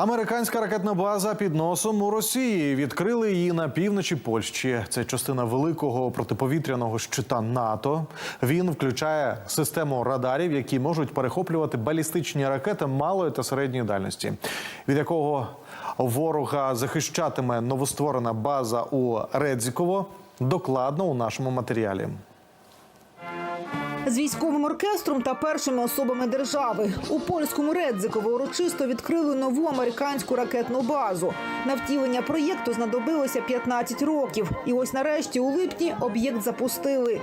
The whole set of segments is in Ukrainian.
Американська ракетна база під носом у Росії відкрили її на півночі Польщі. Це частина великого протиповітряного щита НАТО. Він включає систему радарів, які можуть перехоплювати балістичні ракети малої та середньої дальності, від якого ворога захищатиме новостворена база у Редзіково. Докладно у нашому матеріалі. З військовим оркестром та першими особами держави у польському Редзиково урочисто відкрили нову американську ракетну базу. На втілення проєкту знадобилося 15 років. І ось нарешті у липні об'єкт запустили.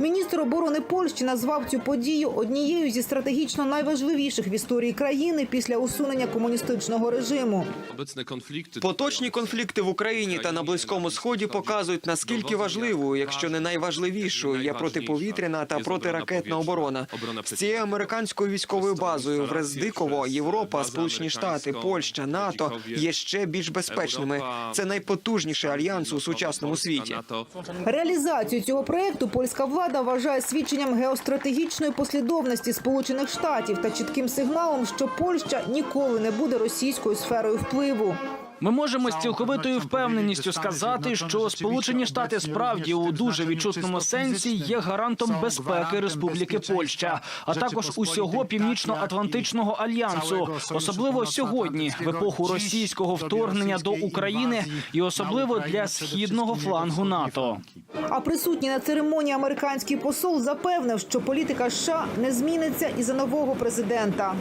Міністр оборони Польщі назвав цю подію однією зі стратегічно найважливіших в історії країни після усунення комуністичного режиму. Поточні конфлікти в Україні та на близькому сході показують наскільки важливою, якщо не найважливішою, є протиповітряна та протиракетна оборона. З цією американською військовою базою в Рездиково Європа, Сполучені Штати, Польща, НАТО є ще більш безпечними. Це найпотужніший альянс у сучасному світі. Реалізацію цього проекту польська влада вважає свідченням геостратегічної послідовності Сполучених Штатів та чітким сигналом, що Польща ніколи не буде російською сферою впливу. Ми можемо з цілковитою впевненістю сказати, що Сполучені Штати справді у дуже відчутному сенсі є гарантом безпеки Республіки Польща, а також усього північно-атлантичного альянсу, особливо сьогодні, в епоху російського вторгнення до України, і особливо для східного флангу НАТО. А присутній на церемонії американський посол запевнив, що політика США не зміниться і за нового президента.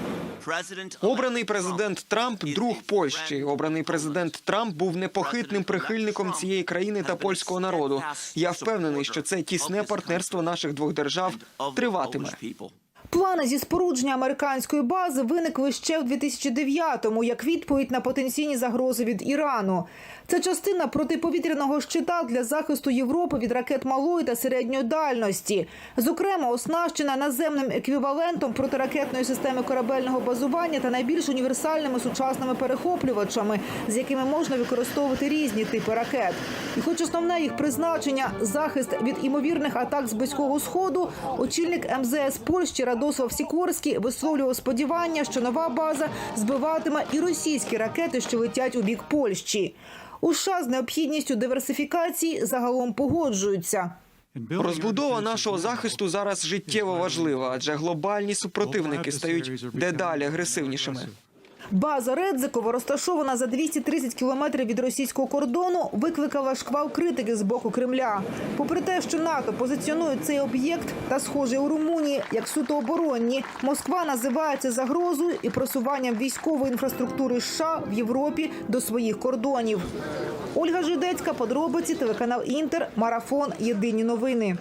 Обраний президент Трамп друг Польщі. Обраний президент Трамп був непохитним прихильником цієї країни та польського народу. Я впевнений, що це тісне партнерство наших двох держав триватиме. Плани зі спорудження американської бази виникли ще в 2009-му як відповідь на потенційні загрози від Ірану. Це частина протиповітряного щита для захисту Європи від ракет малої та середньої дальності, зокрема оснащена наземним еквівалентом протиракетної системи корабельного базування та найбільш універсальними сучасними перехоплювачами, з якими можна використовувати різні типи ракет. І, хоч основне їх призначення захист від імовірних атак з близького сходу, очільник МЗС Польщі Радослав Сікорський висловлював сподівання, що нова база збиватиме і російські ракети, що летять у бік Польщі. У США з необхідністю диверсифікації загалом погоджуються. Розбудова нашого захисту зараз життєво важлива, адже глобальні супротивники стають дедалі агресивнішими. База Редзикова, розташована за 230 кілометрів від російського кордону, викликала шквал критики з боку Кремля. Попри те, що НАТО позиціонує цей об'єкт та схожий у Румунії як суто оборонні, Москва називає це загрозою і просуванням військової інфраструктури США в Європі до своїх кордонів. Ольга Жидецька, подробиці, телеканал Інтер, марафон. Єдині новини.